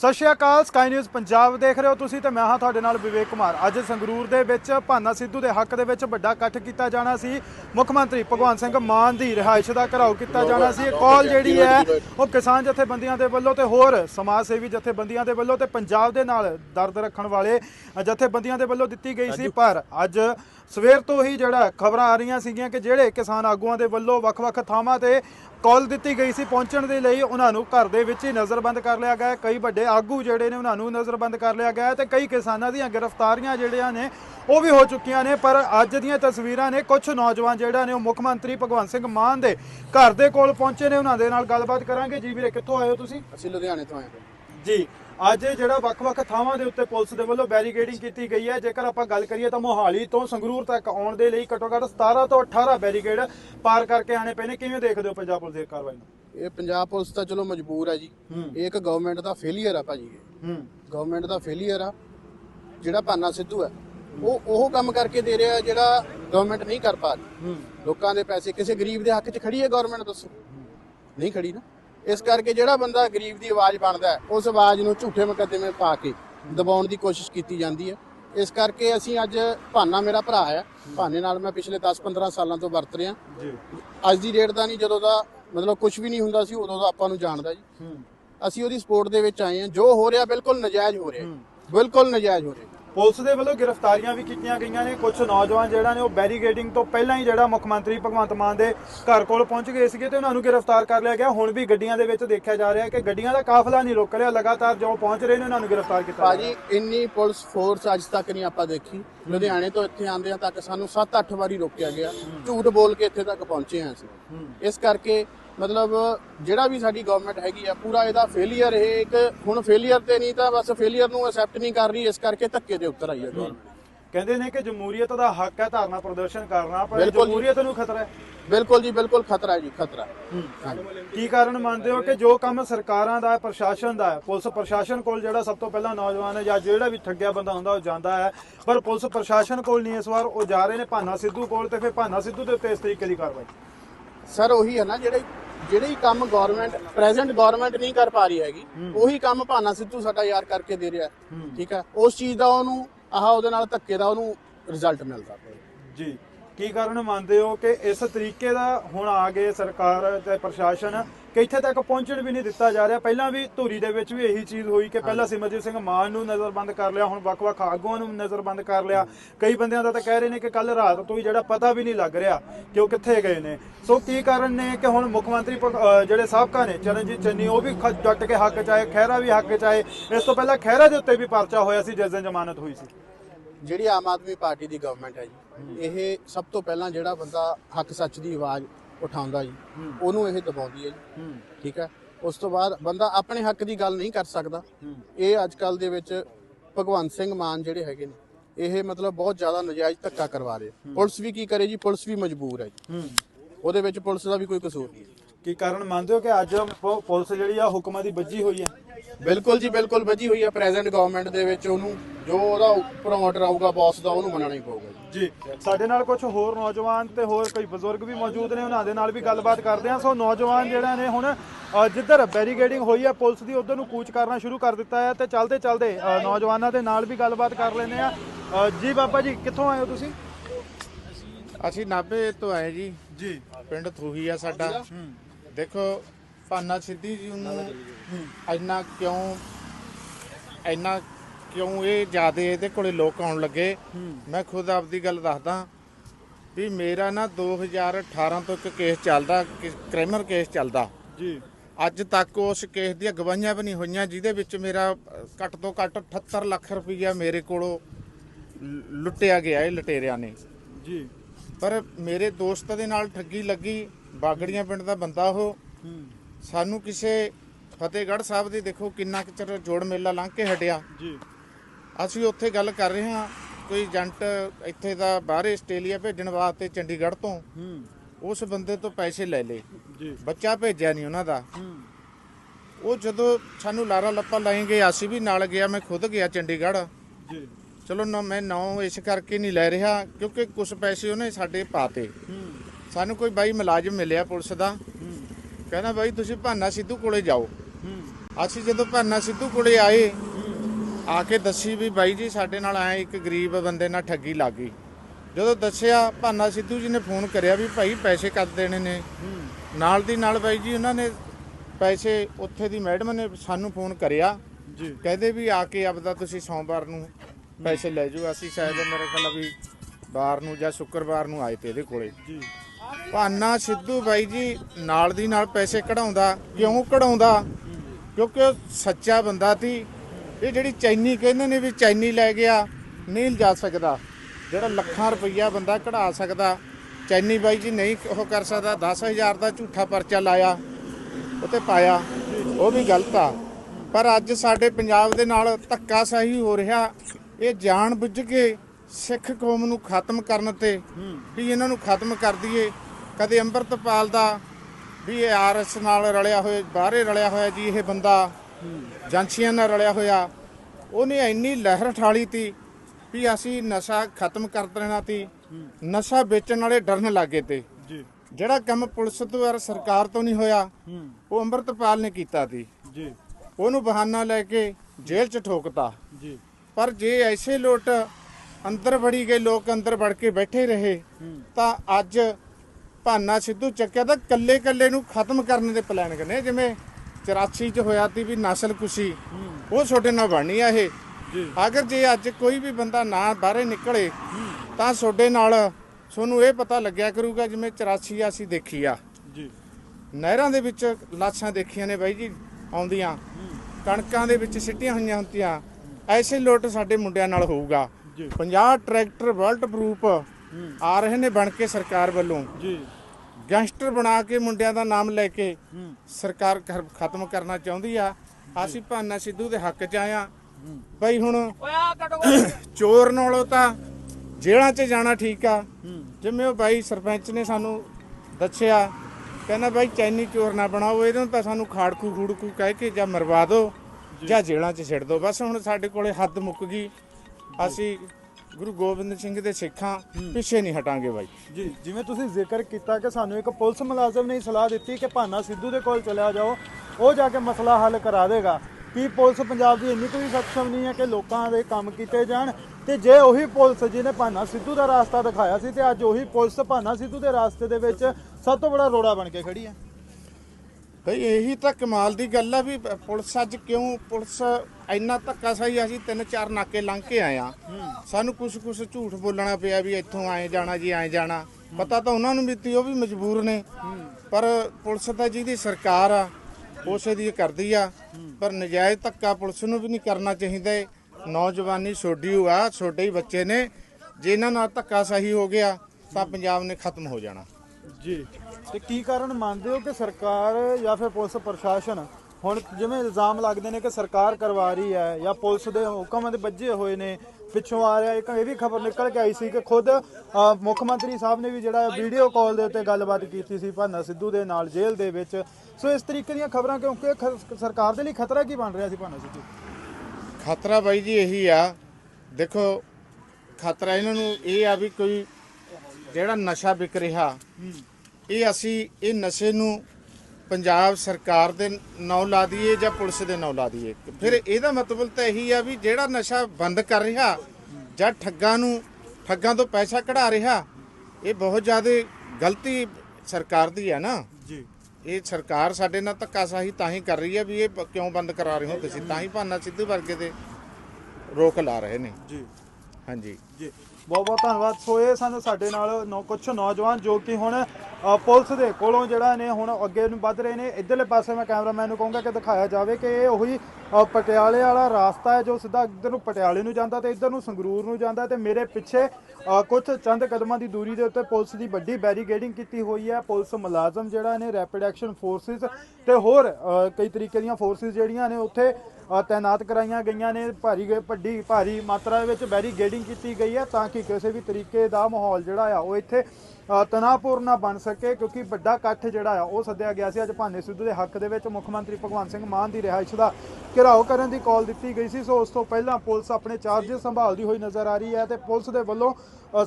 ਸਤਿ ਸ਼੍ਰੀ ਅਕਾਲ ਸਕਾਈ ਨਿਊਜ਼ ਪੰਜਾਬ ਦੇਖ ਰਹੇ ਹੋ ਤੁਸੀਂ ਤੇ ਮੈਂ ਹਾਂ ਤੁਹਾਡੇ ਨਾਲ ਵਿਵੇਕ ਕੁਮਾਰ। ਅੱਜ ਸੰਗਰੂਰ ਦੇ ਵਿੱਚ ਭਾਨਾ ਸਿੱਧੂ ਦੇ ਹੱਕ ਦੇ ਵਿੱਚ ਵੱਡਾ ਇਕੱਠ ਕੀਤਾ ਜਾਣਾ ਸੀ। ਮੁੱਖ ਮੰਤਰੀ ਭਗਵੰਤ ਸਿੰਘ ਮਾਨ ਦੀ ਰਿਹਾਇਸ਼ ਦਾ ਘਰਾਓ ਕੀਤਾ ਜਾਣਾ ਸੀ। ਇਹ ਕਾਲ ਜਿਹੜੀ ਹੈ ਉਹ ਕਿਸਾਨ ਜਥੇਬੰਦੀਆਂ ਦੇ ਵੱਲੋਂ ਤੇ ਹੋਰ ਸਮਾਜ ਸੇਵੀ ਜਥੇਬੰਦੀਆਂ ਦੇ ਵੱਲੋਂ ਤੇ ਪੰਜਾਬ ਦੇ ਨਾਲ ਦਰਦ ਰੱਖਣ ਵਾਲੇ ਜਥੇਬੰਦੀਆਂ ਦੇ ਵੱਲੋਂ ਦਿੱਤੀ ਗਈ ਸੀ। ਪਰ ਅੱਜ ਸਵੇਰ ਤੋਂ ਹੀ ਜਿਹੜਾ ਖਬਰਾਂ ਆ ਰਹੀਆਂ ਸੀਗੀਆਂ ਕਿ ਜਿਹੜੇ ਕਿਸਾਨ ਆਗੂਆਂ ਦੇ ਵੱਲੋਂ ਵੱਖ-ਵੱਖ ਥਾਵਾਂ ਤੇ ਕਾਲ ਦਿੱਤੀ ਗਈ ਸੀ ਪਹੁੰਚਣ ਦੇ ਲਈ ਉਹਨਾਂ ਨੂੰ ਘਰ ਦੇ ਵਿੱਚ ਹੀ ਨਜ਼ਰਬੰਦ ਕਰ ਲਿਆ ਗਿਆ। ਕਈ ਵੱਡੇ ਆਗੂ ਜਿਹੜੇ ਨੇ ਉਹਨਾਂ ਨੂੰ ਨਜ਼ਰਬੰਦ ਕਰ ਲਿਆ ਗਿਆ ਤੇ ਕਈ ਕਿਸਾਨਾਂ ਦੀਆਂ ਗ੍ਰਿਫਤਾਰੀਆਂ ਜਿਹੜੀਆਂ ਨੇ ਉਹ ਵੀ ਹੋ ਚੁੱਕੀਆਂ ਨੇ। ਪਰ ਅੱਜ ਦੀਆਂ ਤਸਵੀਰਾਂ ਨੇ ਕੁਝ ਨੌਜਵਾਨ ਜਿਹੜਾ ਨੇ ਉਹ ਮੁੱਖ ਮੰਤਰੀ ਭਗਵੰਤ ਸਿੰਘ ਮਾਨ ਦੇ ਘਰ ਦੇ ਕੋਲ ਪਹੁੰਚੇ ਨੇ। ਉਹਨਾਂ ਦੇ ਨਾਲ ਗੱਲਬਾਤ ਕਰਾਂਗੇ। ਜੀ ਵੀਰੇ ਕਿੱਥੋਂ ਆਏ ਹੋ ਤੁਸੀਂ? ਅਸੀਂ ਲੁਧਿਆਣੇ ਤੋਂ ਆਏ ਹਾਂ। ਜੀ। ਅੱਜ ਜਿਹੜਾ ਵੱਖ-ਵੱਖ ਥਾਵਾਂ ਦੇ ਉੱਤੇ ਪੁਲਿਸ ਦੇ ਵੱਲੋਂ ਬੈਰੀਕੇਡਿੰਗ ਕੀਤੀ ਗਈ ਹੈ। ਜੇਕਰ ਆਪਾਂ ਗੱਲ ਕਰੀਏ ਤਾਂ ਮੋਹਾਲੀ ਤੋਂ ਸੰਗਰੂਰ ਤੱਕ ਆਉਣ ਦੇ ਲਈ ਘੱਟੋ-ਘੱਟ 17 ਤੋਂ 18 ਬੈਰੀਕੇਡ ਪਾਰ ਕਰਕੇ ਆਣੇ ਪਏ ਨੇ ਕਿਵੇਂ ਦੇਖਦੇ ਹੋ ਪੰਜਾਬ ਪੁਲਿਸ ਦੀ ਕਾਰਵਾਈ ਨੂੰ? ਇਹ ਪੰਜਾਬ ਪੁਲਿਸ ਤਾਂ ਚਲੋ ਮਜਬੂਰ ਹੈ ਜੀ। ਇਹ ਇੱਕ ਗਵਰਨਮੈਂਟ ਦਾ ਫੇਲਿਅਰ ਆ ਭਾਜੀ ਇਹ। ਗਵਰਨਮੈਂਟ ਦਾ ਫੇਲਿਅਰ ਆ ਜਿਹੜਾ ਭਾਨਾ ਸਿੱਧੂ ਹੈ ਉਹ ਉਹ ਕੰਮ ਕਰਕੇ ਦੇ ਰਿਹਾ ਜਿਹੜਾ ਗਵਰਨਮੈਂਟ ਨਹੀਂ ਕਰ ਪਾ ਰਹੀ। ਲੋਕਾਂ ਦੇ ਪੈਸੇ ਕਿਸੇ ਗਰੀਬ ਦੇ ਹੱਕ 'ਚ ਖੜੀ ਹੈ ਗਵਰਨਮੈਂਟ ਦੱਸੋ। ਨਹੀਂ ਖੜੀ ਨਾ। ਇਸ ਕਰਕੇ ਜਿਹੜਾ ਬੰਦਾ ਗਰੀਬ ਦੀ ਆਵਾਜ਼ ਬਣਦਾ ਉਸ ਆਵਾਜ਼ ਨੂੰ ਝੂਠੇ ਮੁਕੱਦਮੇ ਪਾ ਕੇ ਦਬਾਉਣ ਦੀ ਕੋਸ਼ਿਸ਼ ਕੀਤੀ ਜਾਂਦੀ ਹੈ। ਇਸ ਕਰਕੇ ਅਸੀਂ ਅੱਜ ਭਾਨਾ ਮੇਰਾ ਭਰਾ ਹੈ। ਭਾਨੇ ਨਾਲ ਮੈਂ ਪਿਛਲੇ 10-15 ਸਾਲਾਂ ਤੋਂ ਵਰਤ ਰਿਹਾ। ਜੀ। ਅੱਜ ਦੀ ਡੇਟ ਦਾ ਨਹੀਂ ਜਦੋਂ ਦਾ ਮਤਲਬ ਕੁਝ ਵੀ ਨਹੀਂ ਹੁੰਦਾ ਸੀ ਉਦੋਂ ਦਾ ਆਪਾਂ ਨੂੰ ਜਾਣਦਾ ਜੀ। ਅਸੀਂ ਉਹਦੀ ਸਪੋਰਟ ਦੇ ਵਿੱਚ ਆਏ ਹਾਂ। ਜੋ ਹੋ ਰਿਹਾ ਬਿਲਕੁਲ ਨਜਾਇਜ਼ ਹੋ ਰਿਹਾ। ਬਿਲਕੁਲ ਨਜਾਇਜ਼ ਹੋ ਰਿਹਾ। ਪੁਲਿਸ ਦੇ ਵੱਲੋਂ ਗ੍ਰਿਫਤਾਰੀਆਂ ਵੀ ਕੀਤੀਆਂ ਗਈਆਂ ਨੇ। ਕੁਝ ਨੌਜਵਾਨ ਜਿਹੜਾ ਨੇ ਉਹ ਬੈਰੀਕੇਡਿੰਗ ਤੋਂ ਪਹਿਲਾਂ ਹੀ ਜਿਹੜਾ ਮੁੱਖ ਮੰਤਰੀ ਭਗਵੰਤ ਮਾਨ ਦੇ ਘਰ ਕੋਲ ਪਹੁੰਚ ਗਏ ਸੀਗੇ ਤੇ ਉਹਨਾਂ ਨੂੰ ਗ੍ਰਿਫਤਾਰ ਕਰ ਲਿਆ ਗਿਆ। ਹੁਣ ਵੀ ਗੱਡੀਆਂ ਦੇ ਵਿੱਚ ਦੇਖਿਆ ਜਾ ਰਿਹਾ ਕਿ ਗੱਡੀਆਂ ਦਾ ਕਾਫਲਾ ਨਹੀਂ ਰੁਕ ਰਿਹਾ। ਲਗਾਤਾਰ ਜੋ ਪਹੁੰਚ ਰਹੇ ਨੇ ਉਹਨਾਂ ਨੂੰ ਗ੍ਰਿਫਤਾਰ ਕੀਤਾ ਜਾ ਰਿਹਾ। ਹੈ। ਭਾਜੀ ਇੰਨੀ ਪੁਲਿਸ ਫੋਰਸ ਅੱਜ ਤੱਕ ਨਹੀਂ ਆਪਾਂ ਦੇਖੀ। ਲੁਧਿਆਣੇ ਤੋਂ ਇੱਥੇ ਆਂਦਿਆਂ ਤੱਕ ਸਾਨੂੰ 7-8 ਵਾਰੀ ਰੋਕਿਆ ਗਿਆ। ਝੂਠ ਬੋਲ ਕੇ ਇੱਥੇ ਤੱਕ ਪਹੁੰਚੇ ਹਾਂ ਅਸੀਂ। ਇਸ ਕਰਕੇ ਮਤਲਬ ਜਿਹੜਾ ਵੀ ਸਾਡੀ ਗਵਰਨਮੈਂਟ ਹੈਗੀ ਆ ਪੂਰਾ ਇਹਦਾ ਫੇਲਿਅਰ ਇਹ ਇੱਕ ਹੁਣ ਫੇਲਿਅਰ ਤੇ ਨਹੀਂ ਤਾਂ ਬਸ ਫੇਲਿਅਰ ਨੂੰ ਐਕਸੈਪਟ ਨਹੀਂ ਕਰ ਰਹੀ ਇਸ ਕਰਕੇ ਧੱਕੇ ਦੇ ਉੱਤਰ ਆਈ ਹੈ ਗਵਰਨਮੈਂਟ ਕਹਿੰਦੇ ਨੇ ਕਿ ਜਮਹੂਰੀਅਤ ਦਾ ਹੱਕ ਹੈ ਧਰਨਾ ਪ੍ਰਦਰਸ਼ਨ ਕਰਨਾ ਪਰ। ਜਮਹੂਰੀਅਤ ਨੂੰ ਖਤਰਾ ਹੈ। ਬਿਲਕੁਲ ਜੀ ਬਿਲਕੁਲ ਖਤਰਾ ਹੈ ਜੀ ਖਤਰਾ। ਕੀ ਕਾਰਨ ਮੰਨਦੇ ਹੋ ਕਿ ਜੋ ਕੰਮ ਸਰਕਾਰਾਂ ਦਾ ਹੈ ਪ੍ਰਸ਼ਾਸਨ ਦਾ ਹੈ? ਪੁਲਿਸ ਪ੍ਰਸ਼ਾਸਨ ਕੋਲ ਜਿਹੜਾ ਸਭ ਤੋਂ ਪਹਿਲਾਂ ਨੌਜਵਾਨ ਹੈ ਜਾਂ ਜਿਹੜਾ ਵੀ ਠੱਗਿਆ ਬੰਦਾ ਹੁੰਦਾ ਉਹ ਜਾਂਦਾ ਹੈ। ਪਰ ਪੁਲਿਸ ਪ੍ਰਸ਼ਾਸਨ ਕੋਲ ਨਹੀਂ ਇਸ ਵਾਰ ਉਹ ਜਾ ਰਹੇ ਨੇ ਭਾਨਾ ਸਿੱਧੂ ਕੋਲ ਤੇ ਫਿਰ ਭਾਨਾ ਸਿੱਧੂ ਦੇ ਉੱਤੇ ਇਸ ਤਰੀਕੇ ਦੀ ਕਾਰਵਾਈ। ਸਰ ਉਹੀ ਹੈ ਨਾ ਜਿਹੜੇ ਜਿਹੜੇ ਕੰਮ ਗਵਰਨਮੈਂਟ ਪ੍ਰੈਜ਼ੈਂਟ ਗਵਰਨਮੈਂਟ ਨਹੀਂ ਕਰ ਪਾ ਰਹੀ ਹੈਗੀ ਉਹੀ ਕੰਮ ਭਾਨਾ ਸਿੱਧੂ ਸਾਡਾ ਯਾਰ ਕਰਕੇ ਦੇ ਰਿਹਾ। ਠੀਕ ਹੈ? ਉਸ ਚੀਜ਼ ਦਾ ਉਹਨੂੰ ਆਹ ਉਹਦੇ ਨਾਲ ਧੱਕੇ ਦਾ ਉਹਨੂੰ ਰਿਜ਼ਲਟ ਮਿਲਦਾ। ਜੀ। ਕੀ ਕਾਰਨ ਮੰਨਦੇ ਹੋ ਕਿ ਇਸ ਤਰੀਕੇ ਦਾ ਹੁਣ ਆ ਗਏ ਸਰਕਾਰ ਤੇ ਪ੍ਰਸ਼ਾਸਨ ਕਿ ਇੱਥੇ ਤੱਕ ਪਹੁੰਚਣ ਵੀ ਨਹੀਂ ਦਿੱਤਾ ਜਾ ਰਿਹਾ। ਪਹਿਲਾਂ ਵੀ ਧੂਰੀ ਦੇ ਵਿੱਚ ਵੀ ਇਹੀ ਚੀਜ਼ ਹੋਈ ਕਿ ਪਹਿਲਾਂ ਸਿਮਰਜੀਤ ਸਿੰਘ ਮਾਨ ਨੂੰ ਨਜ਼ਰਬੰਦ ਕਰ ਲਿਆ ਹੁਣ ਵੱਖ-ਵੱਖ ਆਗੂਆਂ ਨੂੰ ਨਜ਼ਰਬੰਦ ਕਰ ਲਿਆ। ਕਈ ਬੰਦਿਆਂ ਦਾ ਤਾਂ ਕਹਿ ਰਹੇ ਨੇ ਕਿ ਕੱਲ ਰਾਤ ਤੋਂ ਹੀ ਜਿਹੜਾ ਪਤਾ ਵੀ ਨਹੀਂ ਲੱਗ ਰਿਹਾ ਕਿ ਉਹ ਕਿੱਥੇ ਗਏ ਨੇ। ਸੋ ਕੀ ਕਾਰਨ ਨੇ ਕਿ ਹੁਣ ਮੁੱਖ ਮੰਤਰੀ ਜਿਹੜੇ ਸਾਬਕਾ ਨੇ ਚਰਨਜੀਤ ਚੰਨੀ ਉਹ ਵੀ ਡਟ ਕੇ ਹੱਕ ਚਾਹੇ ਖਹਿਰਾ ਵੀ ਹੱਕ ਚਾਹੇ ਇਸ ਤੋਂ ਪਹਿਲਾਂ ਖਹਿਰਾ ਦੇ ਉੱਤੇ ਵੀ ਪਰਚਾ ਹੋਇਆ ਸੀ ਜਿਸ ਦਿਨ ਜ਼ਮਾਨਤ ਹੋਈ ਸੀ। ਜਿਹੜੀ ਆਮ ਆਦਮੀ ਪਾਰਟੀ ਦੀ ਗਵਰਨਮੈਂਟ ਹੈ ਜੀ ਇਹ ਸਭ ਤੋਂ ਪਹਿਲਾਂ ਜਿਹੜਾ ਬੰਦਾ ਹੱਕ ਸੱਚ ਦੀ ਆਵਾਜ਼ ਉਠਾਉਂਦਾ ਜੀ। ਉਹਨੂੰ ਇਹ ਦਬਾਉਂਦੀ ਹੈ ਜੀ। ਠੀਕ ਹੈ? ਉਸ ਤੋਂ ਬਾਅਦ ਬੰਦਾ ਆਪਣੇ ਹੱਕ ਦੀ ਗੱਲ ਨਹੀਂ ਕਰ ਸਕਦਾ। ਇਹ ਅੱਜ ਕੱਲ ਦੇ ਵਿੱਚ ਭਗਵੰਤ ਸਿੰਘ ਮਾਨ ਜਿਹੜੇ ਹੈਗੇ ਨੇ ਇਹ ਮਤਲਬ ਬਹੁਤ ਜ਼ਿਆਦਾ ਨਜਾਇਜ਼ ਧੱਕਾ ਕਰਵਾ ਰਹੇ ਪੁਲਿਸ ਵੀ ਕੀ ਕਰੇ ਜੀ? ਪੁਲਿਸ ਵੀ ਮਜਬੂਰ ਹੈ ਜੀ। ਉਹਦੇ ਵਿੱਚ ਪੁਲਿਸ ਦਾ ਵੀ ਕੋਈ ਕਸੂਰ ਨਹੀਂ ਕੀ ਕਾਰਨ ਮੰਨਦੇ ਹੋ ਕਿ ਅੱਜ ਪੁਲਿਸ ਜਿਹੜੀ ਆ ਹੁਕਮਾਂ ਦੀ ਬੱਜੀ ਹੋਈ ਹੈ? ਬਿਲਕੁਲ ਜੀ ਬਿਲਕੁਲ ਵੱਜੀ ਹੋਈ ਹੈ ਪ੍ਰੈਜ਼ੈਂਟ ਗਵਰਨਮੈਂਟ ਦੇ ਵਿੱਚ ਉਹਨੂੰ ਜੋ ਉਹਦਾ ਉੱਪਰੋਂ ਆਰਡਰ ਆਊਗਾ ਬੌਸ ਦਾ ਉਹਨੂੰ ਮੰਨਣਾ ਹੀ ਪਊਗਾ ਜੀ। ਜੀ ਸਾਡੇ ਨਾਲ ਕੁਝ ਹੋਰ ਨੌਜਵਾਨ ਤੇ ਹੋਰ ਕਈ ਬਜ਼ੁਰਗ ਵੀ ਮੌਜੂਦ ਨੇ ਉਹਨਾਂ ਦੇ ਨਾਲ ਵੀ ਗੱਲਬਾਤ ਕਰਦੇ ਹਾਂ। ਸੋ ਨੌਜਵਾਨ ਜਿਹੜਾ ਨੇ ਹੁਣ ਅ, ਜਿੱਧਰ ਬੈਰੀਗੇਡਿੰਗ ਹੋਈ ਹੈ ਪੁਲਿਸ ਦੀ ਉਧਰ ਨੂੰ ਕੂਚ ਕਰਨਾ ਸ਼ੁਰੂ ਕਰ ਦਿੱਤਾ ਹੈ ਤੇ ਚਲਦੇ ਚਲਦੇ ਨੌਜਵਾਨਾਂ ਦੇ ਨਾਲ ਵੀ ਗੱਲਬਾਤ ਕਰ ਲੈਂਦੇ ਆ ਜੀ ਬਾਬਾ ਜੀ ਕਿੱਥੋਂ ਆਏ ਹੋ ਤੁਸੀਂ? ਅਸੀਂ ਨਾਭੇ ਤੋਂ ਆਏ ਜੀ। ਜੀ। ਪਿੰਡ ਥੂਹੀ ਆ ਸਾਡਾ। ਦੇਖੋ ਭਾਨਾ ਸਿੱਧੀ ਜੀ ਨੂੰ ਇੰਨਾ ਕਿਉਂ ਇੰਨਾ ਕਿਉਂ ਇਹ ਜਿਆਦੇ ਇਹਦੇ ਕੋਲੇ ਲੋਕ ਆਉਣ ਲੱਗੇ? ਮੈਂ ਖੁਦ ਆਪਦੀ ਗੱਲ ਦੱਸਦਾ ਵੀ ਮੇਰਾ ਨਾ 2018 ਤੋਂ ਇੱਕ ਕੇਸ ਚੱਲਦਾ ਕ੍ਰਿਮੀਨਲ ਕੇਸ ਚੱਲਦਾ। ਜੀ। ਅੱਜ ਤੱਕ ਉਸ ਕੇਸ ਦੀਆਂ ਗਵਾਹੀਆਂ ਵੀ ਨਹੀਂ ਹੋਈਆਂ ਜਿਹਦੇ ਵਿੱਚ ਮੇਰਾ ਘੱਟ ਤੋਂ ਘੱਟ 78 ਲੱਖ ਰੁਪਈਆ ਮੇਰੇ ਕੋਲੋਂ ਲੁੱਟਿਆ ਗਿਆ ਇਹ ਲਟੇਰਿਆਂ ਨੇ। ਜੀ। ਪਰ ਮੇਰੇ ਦੋਸਤ ਦੇ ਨਾਲ ਠੱਗੀ ਲੱਗੀ ਬਾਗੜੀਆਂ ਪਿੰਡ ਦਾ ਬੰਦਾ ਉਹ। ਹੂੰ। ਸਾਨੂੰ ਕਿਸੇ ਫਤਿਹਗੜ੍ਹ ਸਾਹਿਬ ਦੇ ਦੇਖੋ ਕਿੰਨਾ ਕੁ ਚਿਰ ਜੋੜ ਮੇਲਾ ਲੰਘ ਕੇ ਹਟਿਆ। ਜੀ। ਅਸੀਂ ਉੱਥੇ ਗੱਲ ਕਰ ਰਹੇ ਹਾਂ ਕੋਈ ਏਜੰਟ ਇੱਥੇ ਦਾ ਬਾਹਰ ਆਸਟ੍ਰੇਲੀਆ ਭੇਜਣ ਵਾਸਤੇ ਚੰਡੀਗੜ੍ਹ ਤੋਂ ਹੂੰ। ਉਸ ਬੰਦੇ ਤੋਂ ਪੈਸੇ ਲੈ ਲਏ। ਜੀ। ਬੱਚਾ ਭੇਜਿਆ ਨਹੀਂ ਉਹਨਾਂ ਦਾ। ਹੂੰ। ਉਹ ਜਦੋਂ ਸਾਨੂੰ ਲਾਰਾ ਲੱਪਾ ਲਾਏਂਗੇ ਅਸੀਂ ਵੀ ਨਾਲ ਗਿਆ ਮੈਂ ਖੁਦ ਗਿਆ ਚੰਡੀਗੜ੍ਹ। ਜੀ। ਚਲੋ ਨਾ ਮੈਂ ਨਾਂ ਇਸ ਕਰਕੇ ਨਹੀਂ ਲੈ ਰਿਹਾ ਕਿਉਂਕਿ ਕੁਝ ਪੈਸੇ ਉਹਨੇ ਸਾਡੇ ਪਾਤੇ। ਹੂੰ। ਸਾਨੂੰ ਕੋਈ ਬਾਈ ਮੁਲਾਜ਼ਮ ਮਿਲਿਆ ਪੁਲਿਸ ਦਾ। ਕਹਿੰਦਾ ਬਾਈ ਤੁਸੀਂ ਭਾਨਾ ਸਿੱਧੂ ਕੋਲੇ ਜਾਓ। ਹੂੰ। ਅਸੀਂ ਜਦੋਂ ਭਾਨਾ ਸਿੱਧੂ ਕੋਲੇ ਆਏ ਆ ਕੇ ਦੱਸੀ ਵੀ ਬਾਈ ਜੀ ਸਾਡੇ ਨਾਲ ਐ ਇੱਕ ਗਰੀਬ ਬੰਦੇ ਨਾਲ ਠੱਗੀ ਲੱਗ ਗਈ। ਜਦੋਂ ਦੱਸਿਆ ਭਾਨਾ ਸਿੱਧੂ ਜੀ ਨੇ ਫੋਨ ਕਰਿਆ ਵੀ ਭਾਈ ਪੈਸੇ ਕਦ ਦੇਣੇ ਨੇ। ਨਾਲ ਦੀ ਨਾਲ ਬਾਈ ਜੀ ਉਹਨਾਂ ਨੇ ਪੈਸੇ ਉੱਥੇ ਦੀ ਮੈਡਮ ਨੇ ਸਾਨੂੰ ਫੋਨ ਕਰਿਆ। ਜੀ। ਕਹਿੰਦੇ ਵੀ ਆ ਕੇ ਆਪਦਾ ਤੁਸੀਂ ਸੋਮਵਾਰ ਨੂੰ ਪੈਸੇ ਲੈ ਜਾਓ। ਅਸੀਂ ਸ਼ਾਇਦ ਮੇਰੇ ਖਿਆਲ ਵੀ ਬਾਰ ਨੂੰ ਜਾਂ ਸ਼ੁੱਕਰਵਾਰ ਨੂੰ ਆਏ ਤੇ ਇਹਦੇ ਕੋਲੇ। ਜੀ। ਭਾਨਾ ਸਿੱਧੂ ਬਾਈ ਜੀ ਨਾਲ ਦੀ ਨਾਲ ਪੈਸੇ ਕਢਾਉਂਦਾ, ਕਿਉਂ ਕਢਾਉਂਦਾ? ਕਿਉਂਕਿ ਉਹ ਸੱਚਾ ਬੰਦਾ ਸੀ। ਇਹ ਜਿਹੜੀ ਚੈਨੀ ਕਹਿੰਦੇ ਨੇ ਵੀ ਚੈਨੀ ਲੈ ਗਿਆ, ਨਹੀਂ ਜਾ ਸਕਦਾ। ਜਿਹੜਾ ਲੱਖਾਂ ਰੁਪਈਆ ਬੰਦਾ ਕਢਾ ਸਕਦਾ, ਚੈਨੀ ਬਾਈ ਜੀ ਨਹੀਂ ਉਹ ਕਰ ਸਕਦਾ। 10000 ਦਾ ਝੂਠਾ ਪਰਚਾ ਲਾਇਆ, ਉਤੇ ਪਾਇਆ। ਉਹ ਵੀ ਗਲਤ ਆ। ਪਰ ਅੱਜ ਸਾਡੇ ਪੰਜਾਬ ਦੇ ਨਾਲ ਧੱਕਾ ਸਹੀ ਹੋ ਰਿਹਾ। ਇਹ ਜਾਣ ਬੁੱਝ ਕੇ ਸਿੱਖ ਕੌਮ ਨੂੰ ਖਤਮ ਕਰਨ ਤੇ, ਵੀ ਇਹਨਾਂ ਨੂੰ ਖਤਮ ਕਰ ਦਈਏ। ਕਦੇ ਅੰਮ੍ਰਿਤਪਾਲ ਦਾ ਵੀ ਇਹ ਆਰਐਸ ਨਾਲ ਰਲਿਆ ਹੋਇਆ ਬਾਹਰੇ ਰਲਿਆ ਹੋਇਆ ਜੀ ਇਹ ਬੰਦਾ ਜਾਂਚੀਆਂ ਨਾਲ ਰਲਿਆ ਹੋਇਆ ਉਹਨੇ ਇੰਨੀ ਲਹਿਰ ਠਾਲੀ ਤੀ ਵੀ ਅਸੀਂ ਨਸ਼ਾ ਖਤਮ ਕਰ ਦੇਣਾ ਤੀ ਨਸ਼ਾ ਵੇਚਣ ਵਾਲੇ ਡਰਨ ਲੱਗੇ ਤੇ। ਜੀ। ਜਿਹੜਾ ਕੰਮ ਪੁਲਿਸ ਤੋਂ ਔਰ ਸਰਕਾਰ ਤੋਂ ਨਹੀਂ ਹੋਇਆ ਉਹ ਅੰਮ੍ਰਿਤਪਾਲ ਨੇ ਕੀਤਾ ਜੀ। ਉਹਨੂੰ ਬਹਾਨਾ ਲੈ ਕੇ ਜੇਲ੍ਹ 'ਚ ਠੋਕਤਾ। ਜੀ। ਪਰ ਜੇ ਐਸੇ ਲੋਟ ਅੰਦਰ ਵੜੀ ਗਏ ਲੋਕ ਅੰਦਰ ਵੜ ਕੇ ਬੈਠੇ ਰਹੇ ਤਾਂ ਅੱਜ ਭਾਨਾ ਸਿੱਧੂ ਚੱਕਿਆ ਤਾਂ ਕੱਲੇ ਕੱਲੇ ਨੂੰ ਖਤਮ ਕਰਨ ਦੇ ਪਲਾਨ ਕਰਨੇ ਜਿਵੇਂ 84 ਚ ਹੋਇਆ ਸੀ ਵੀ ਨਸਲ ਕੁਸ਼ੀ ਉਹ ਛੋਟੇ ਨਾਲ ਬਣਨੀ ਆ ਇਹ। ਅਗਰ ਜੇ ਅੱਜ ਕੋਈ ਵੀ ਬੰਦਾ ਨਾ ਬਾਹਰੇ ਨਿਕਲੇ ਤਾਂ ਛੋਡੇ ਨਾਲ ਤੁਹਾਨੂੰ ਇਹ ਪਤਾ ਲੱਗਿਆ ਕਰੂਗਾ ਜਿਵੇਂ 84 ਅਸੀਂ ਦੇਖੀ ਆ। ਜੀ। ਨਹਿਰਾਂ ਦੇ ਵਿੱਚ ਲਾਸ਼ਾਂ ਦੇਖੀਆਂ ਨੇ ਬਾਈ ਜੀ ਆਉਂਦੀਆਂ। ਕਣਕਾਂ ਦੇ ਵਿੱਚ ਸਿੱਟੀਆਂ ਹੋਈਆਂ ਹੁੰਦੀਆਂ। ਐਸੇ ਲੋਟ ਸਾਡੇ ਮੁੰਡਿਆਂ ਨਾਲ ਹੋਊਗਾ। ਜੀ। 50 ਟਰੈਕਟਰ ਵਰਲਡ ਪ੍ਰੂਫ ਆ ਰਹੇ ਨੇ ਬਣ ਕੇ ਸਰਕਾਰ ਵੱਲੋਂ। ਜੀ। ਗੈਂਗਸਟਰ ਬਣਾ ਕੇ ਮੁੰਡਿਆਂ ਦਾ ਨਾਮ ਲੈ ਕੇ ਸਰਕਾਰ ਕਰ- ਖਤਮ ਕਰਨਾ ਚਾਹੁੰਦੀ ਆ। ਅਸੀਂ ਭਾਨਾ ਸਿੱਧੂ ਦੇ ਹੱਕ 'ਚ ਆਇਆ ਬਈ ਹੁਣ ਚੋਰ ਨਾਲੋਂ ਤਾਂ ਜੇਲ੍ਹਾਂ 'ਚ ਜਾਣਾ ਠੀਕ ਆ। ਜਿਵੇਂ ਉਹ ਬਾਈ ਸਰਪੰਚ ਨੇ ਸਾਨੂੰ ਦੱਸਿਆ ਕਹਿੰਦਾ ਬਾਈ ਚੈਨੀ ਚੋਰ ਨਾ ਬਣਾਓ ਇਹਨਾਂ ਨੂੰ ਤਾਂ ਸਾਨੂੰ ਖਾੜਕੂ ਖੂੜਕੂ ਕਹਿ ਕੇ ਜਾਂ ਮਰਵਾ ਦਿਓ ਜਾਂ। ਜੇਲ੍ਹਾਂ 'ਚ ਛੱਡ ਦਿਓ ਬਸ ਹੁਣ ਸਾਡੇ ਕੋਲੇ ਹੱਦ ਮੁੱਕ ਗਈ। ਅਸੀਂ ਗੁਰੂ ਗੋਬਿੰਦ ਸਿੰਘ ਦੇ ਸਿੱਖਾਂ ਪਿੱਛੇ ਨਹੀਂ ਹਟਾਂਗੇ ਬਾਈ। ਜੀ ਜਿਵੇਂ ਤੁਸੀਂ ਜ਼ਿਕਰ ਕੀਤਾ ਕਿ ਸਾਨੂੰ ਇੱਕ ਪੁਲਿਸ ਮੁਲਾਜ਼ਮ ਨੇ ਸਲਾਹ ਦਿੱਤੀ ਕਿ ਭਾਨਾ ਸਿੱਧੂ ਦੇ ਕੋਲ ਚਲਿਆ ਜਾਓ ਉਹ ਜਾ ਕੇ ਮਸਲਾ ਹੱਲ ਕਰਾ ਦੇਗਾ। ਕੀ ਪੁਲਿਸ ਪੰਜਾਬ ਦੀ ਇੰਨੀ ਕੋਈ ਸક્ષਮ ਨਹੀਂ ਹੈ ਕਿ ਲੋਕਾਂ ਦੇ ਕੰਮ ਕੀਤੇ ਜਾਣ? ਤੇ ਜੇ ਉਹੀ ਪੁਲਿਸ ਜਿਹਨੇ ਭਾਨਾ ਸਿੱਧੂ ਦਾ ਰਾਸਤਾ ਦਿਖਾਇਆ ਸੀ ਤੇ ਅੱਜ ਉਹੀ ਪੁਲਿਸ ਭਾਨਾ ਸਿੱਧੂ ਦੇ ਰਾਸਤੇ ਦੇ ਵਿੱਚ ਸਭ ਤੋਂ ਬੜਾ ਰੋੜਾ ਬਣ ਕੇ ਖੜੀ ਹੈ। ਬਈ ਇਹੀ ਤਾਂ ਕਮਾਲ ਦੀ ਗੱਲ ਆ ਵੀ ਪੁਲਿਸ ਅੱਜ ਕਿਉਂ, ਪੁਲਿਸ ਇੰਨਾ ਧੱਕਾ ਸਹੀ ਅਸੀਂ ਤਿੰਨ ਚਾਰ ਨਾਕੇ ਲੰਘ ਕੇ ਆਏ ਆ। ਸਾਨੂੰ ਕੁਛ ਕੁਛ ਝੂਠ ਬੋਲਣਾ ਪਿਆ ਵੀ ਇੱਥੋਂ ਆਏ ਜਾਣਾ, ਜੀ ਆਏ ਜਾਣਾ। ਪਤਾ ਤਾਂ ਉਹਨਾਂ ਨੂੰ ਵੀ ਤੀ ਉਹ ਵੀ ਮਜਬੂਰ ਨੇ। ਪਰ ਪੁਲਿਸ ਤਾਂ ਜਿਹਦੀ ਸਰਕਾਰ ਆ ਉਸੇ ਦੀ ਕਰਦੀ ਆ। ਪਰ ਨਜਾਇਜ਼ ਧੱਕਾ ਪੁਲਿਸ ਨੂੰ ਵੀ ਨਹੀਂ ਕਰਨਾ ਚਾਹੀਦਾ। ਏ। ਨੌਜਵਾਨੀ ਛੋਡੀ ਹੋਆ ਛੋਟੇ ਹੀ ਬੱਚੇ ਨੇ। ਜੇ ਇਹਨਾਂ ਨਾਲ ਧੱਕਾ ਸਹੀ ਹੋ ਗਿਆ, ਤਾਂ ਪੰਜਾਬ ਨੇ ਖਤਮ ਹੋ ਜਾਣਾ। ਜੀ। ਤੇ ਕੀ ਕਾਰਨ ਮੰਨਦੇ ਹੋ ਕਿ ਸਰਕਾਰ ਜਾਂ ਫਿਰ ਪੁਲਿਸ ਪ੍ਰਸ਼ਾਸਨ ਹੁਣ ਜਿਵੇਂ ਇਲਜ਼ਾਮ ਲੱਗਦੇ ਨੇ ਕਿ ਸਰਕਾਰ ਕਰਵਾ ਰਹੀ ਹੈ ਜਾਂ ਪੁਲਿਸ ਦੇ ਹੁਕਮਾਂ ਦੇ ਵੱਜੇ ਹੋਏ ਨੇ ਪਿੱਛੋਂ ਆ ਰਿਹਾ ਇੱਕ ਇਹ ਵੀ ਖਬਰ ਨਿਕਲ ਕੇ ਆਈ ਸੀ ਕਿ ਖੁਦ ਅ, ਮੁੱਖ ਮੰਤਰੀ ਸਾਹਿਬ ਨੇ ਵੀ ਜਿਹੜਾ ਵੀਡੀਓ ਕਾਲ ਦੇ ਉੱਤੇ ਗੱਲਬਾਤ ਕੀਤੀ ਸੀ ਭਾਨਾ ਸਿੱਧੂ ਦੇ ਨਾਲ ਜੇਲ੍ਹ ਦੇ ਵਿੱਚ। ਸੋ ਇਸ ਤਰੀਕੇ ਦੀਆਂ ਖਬਰਾਂ ਕਿਉਂਕਿ ਖ- ਸਰਕਾਰ ਦੇ ਲਈ ਖਤਰਾ ਕੀ ਬਣ ਰਿਹਾ ਸੀ ਭਾਨਾ ਸਿੱਧੂ? ਖਤਰਾ ਬਾਈ ਜੀ ਇਹੀ ਆ। ਦੇਖੋ ਖਤਰਾ ਇਹਨਾਂ ਨੂੰ ਇਹ ਆ ਵੀ ਕੋਈ ਜਿਹੜਾ ਨਸ਼ਾ ਵਿਕ ਰਿਹਾ ਇਹ ਅਸੀਂ ਇਹ ਨਸ਼ੇ ਨੂੰ ਪੰਜਾਬ ਸਰਕਾਰ ਦੇ ਨਾਂ ਲਾ ਦਈਏ ਜਾਂ ਪੁਲਿਸ ਦੇ ਨਾਂ ਲਾ ਦਈਏ। ਫਿਰ ਇਹਦਾ ਮਤਲਬ ਤਾਂ ਇਹੀ ਆ ਵੀ ਜਿਹੜਾ ਨਸ਼ਾ ਬੰਦ ਕਰ ਰਿਹਾ ਜਾਂ ਠੱਗਾਂ ਨੂੰ ਠੱਗਾਂ ਤੋਂ ਪੈਸਾ ਕਢਾ ਰਿਹਾ ਇਹ ਬਹੁਤ ਜ਼ਿਆਦਾ ਗਲਤੀ ਸਰਕਾਰ ਦੀ ਹੈ ਨਾ। ਜੀ। ਇਹ ਸਰਕਾਰ ਸਾਡੇ ਨਾਲ ਧੱਕਾਸ਼ਾਹੀ ਤਾਂ ਹੀ ਕਰ ਰਹੀ ਹੈ ਵੀ ਇਹ ਕਿਉਂ ਬੰਦ ਕਰਾ ਰਹੇ ਹੋ ਤੁਸੀਂ? ਤਾਂ ਹੀ ਭਾਨਾ ਸਿੱਧੂ ਵਰਗੇ ਦੇ ਰੋਕ ਲਾ ਰਹੇ ਨੇ। ਜੀ। ਹਾਂਜੀ। ਜੀ। ਬਹੁਤ ਬਹੁਤ ਧੰਨਵਾਦ। ਸੋ ਇਹ ਸਨ ਸਾਡੇ ਨਾਲ ਨੌ ਕੁਛ ਨੌਜਵਾਨ ਜੋ ਕਿ ਹੁਣ ਅ, ਪੁਲਿਸ ਦੇ ਕੋਲੋਂ ਜਿਹੜਾ ਨੇ ਹੁਣ ਅੱਗੇ ਨੂੰ ਵੱਧ ਰਹੇ ਨੇ। ਇਧਰਲੇ ਪਾਸੇ ਮੈਂ ਕੈਮਰਾਮੈਨ ਨੂੰ ਕਹੂੰਗਾ ਕਿ ਦਿਖਾਇਆ ਜਾਵੇ ਕਿ ਇਹ ਉਹੀ ਅ, ਪਟਿਆਲੇ ਵਾਲਾ ਰਾਸਤਾ ਹੈ ਜੋ ਸਿੱਧਾ ਇੱਧਰ ਨੂੰ ਪਟਿਆਲੇ ਨੂੰ ਜਾਂਦਾ ਤੇ ਇੱਧਰ ਨੂੰ ਸੰਗਰੂਰ ਨੂੰ ਜਾਂਦਾ ਤੇ ਮੇਰੇ ਪਿੱਛੇ ਕੁਝ ਚੰਦ ਕਦਮਾਂ ਦੀ ਦੂਰੀ ਦੇ ਉੱਤੇ ਪੁਲਿਸ ਦੀ ਵੱਡੀ ਬੈਰੀਗੇਡਿੰਗ ਕੀਤੀ ਹੋਈ ਹੈ। ਪੁਲਿਸ ਮੁਲਾਜ਼ਮ ਜਿਹੜਾ ਨੇ ਰੈਪਿਡ ਐਕਸ਼ਨ ਫੋਰਸਿਸ ਤੇ ਹੋਰ ਕਈ ਤਰੀਕੇ ਦੀਆਂ ਫੋਰਸਿਸ ਜਿਹੜੀਆਂ ਨੇ ਉੱਥੇ ਤਾਇਨਾਤ ਕਰਾਈਆਂ ਗਈਆਂ ਨੇ। ਭਾਰੀ ਗੇ- ਵੱਡੀ, ਭਾਰੀ ਮਾਤਰਾ ਦੇ ਵਿੱਚ ਬੈਰੀਗੇਡਿੰਗ ਕੀਤੀ ਗਈ ਹੈ ਤਾਂ ਕਿ ਕਿਸੇ ਵੀ ਤਰੀਕੇ ਦਾ ਮਾਹੌਲ ਜਿਹੜਾ ਆ ਉਹ ਇੱਥੇ ਅ, ਨਾ ਬਣ ਸਕੇ ਕਿਉਂਕਿ ਵੱਡਾ ਇਕੱਠ ਜਿਹੜਾ ਆ ਉਹ ਸੱਦਿਆ ਗਿਆ ਸੀ ਅੱਜ ਭਾਨੇ ਸਿੱਧੂ ਦੇ ਹੱਕ ਦੇ ਵਿੱਚ। ਮੁੱਖ ਮੰਤਰੀ ਭਗਵੰਤ ਸਿੰਘ ਮਾਨ ਦੀ ਰਿਹਾਇਸ਼ ਦਾ ਘਿਰਾਓ ਕਰਨ ਦੀ ਕਾਲ ਦਿੱਤੀ ਗਈ ਸੀ। ਸੋ ਉਸ ਤੋਂ ਪਹਿਲਾਂ ਪੁਲਿਸ ਆਪਣੇ ਚਾਰजेस ਸੰਭਾਲਦੀ ਹੋਈ ਨਜ਼ਰ ਆ ਰਹੀ ਹੈ ਤੇ ਪੁਲਿਸ ਦੇ ਵੱਲੋਂ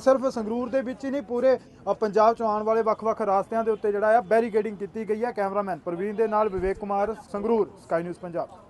ਸਿਰਫ ਸੰਗਰੂਰ ਦੇ ਵਿੱਚ ਹੀ ਨਹੀਂ ਪੂਰੇ ਪੰਜਾਬ ਚ ਆਉਣ ਵਾਲੇ ਵੱਖ-ਵੱਖ ਰਾਸਤਿਆਂ ਦੇ ਉੱਤੇ ਜਿਹੜਾ ਆ ਬੈਰੀਕੇਡਿੰਗ ਕੀਤੀ ਗਈ ਹੈ। ਕੈਮਰਾਮੈਨ ਪ੍ਰਵੀਨ ਦੇ ਨਾਲ ਵਿਵੇਕ ਕੁਮਾਰ ਸੰਗਰੂਰ ਸਕਾਈ ਨਿਊਜ਼ ਪੰਜਾਬ।